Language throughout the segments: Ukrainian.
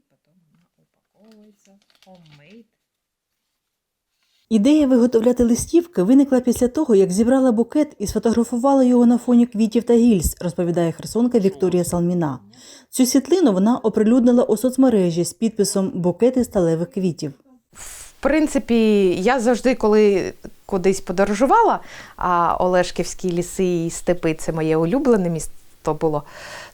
і потім вона упаковується. Homemade. Ідея виготовляти листівки виникла після того, як зібрала букет і сфотографувала його на фоні квітів та гільз, розповідає херсонка Вікторія Салміна. Цю світлину вона оприлюднила у соцмережі з підписом Букети сталевих квітів. В принципі, я завжди, коли кудись подорожувала, а Олешківські ліси і степи це моє улюблене місто було.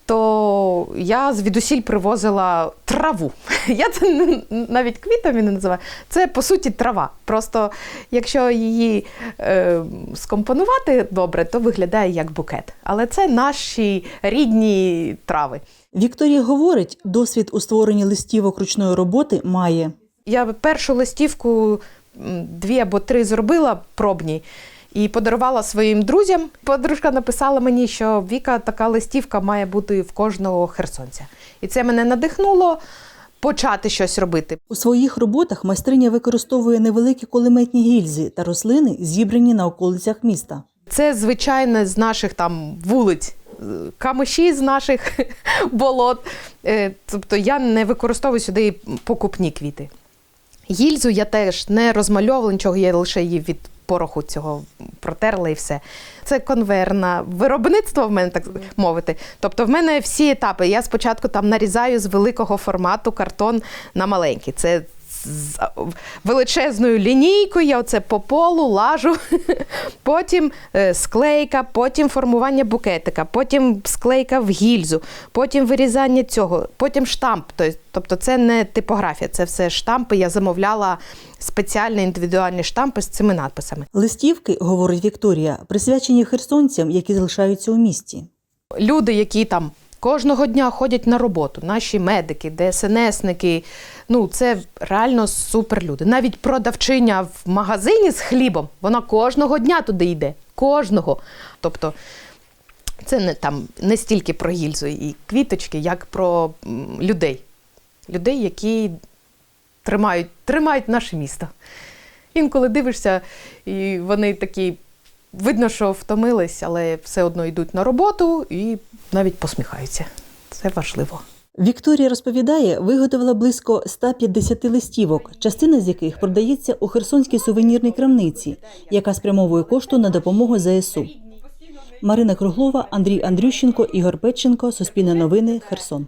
То я звідусіль привозила траву. Я це навіть квітами не називаю. Це по суті трава. Просто якщо її е, скомпонувати добре, то виглядає як букет. Але це наші рідні трави. Вікторія говорить, досвід у створенні листівок ручної роботи має. Я першу листівку дві або три зробила пробні і подарувала своїм друзям. Подружка написала мені, що Віка така листівка має бути в кожного херсонця. І це мене надихнуло почати щось робити. У своїх роботах майстриня використовує невеликі кулеметні гільзи та рослини, зібрані на околицях міста. Це звичайно з наших там вулиць. Камиші з наших болот. Е, Тобто я не використовую сюди покупні квіти. Гільзу я теж не розмальовувала нічого, я лише її від пороху цього протерла і все. Це конвейерне виробництво в мене, так мовити. Тобто, в мене всі етапи. Я спочатку там нарізаю з великого формату картон на маленький. Це з величезною лінійкою, я оце по полу лажу, потім е, склейка, потім формування букетика, потім склейка в гільзу, потім вирізання цього, потім штамп. Тобто- Тобто це не типографія, це все штампи. Я замовляла спеціальні індивідуальні штампи з цими надписами. Листівки, говорить Вікторія, присвячені херсонцям, які залишаються у місті. люди, які там кожного дня ходять на роботу, наші медики, ДСНСники. Ну, це реально суперлюди. Навіть продавчиня в магазині з хлібом, вона кожного дня туди йде. Кожного. Тобто, це не там не стільки про гільзу і квіточки, як про людей. Людей, які тримають, тримають наше місто. Інколи дивишся, і вони такі видно, що втомились, але все одно йдуть на роботу і навіть посміхаються. Це важливо. Вікторія розповідає, виготовила близько 150 листівок, частина з яких продається у Херсонській сувенірній крамниці, яка спрямовує кошту на допомогу ЗСУ. Марина Круглова, Андрій Андрющенко, Ігор Петченко, Суспільне новини, Херсон.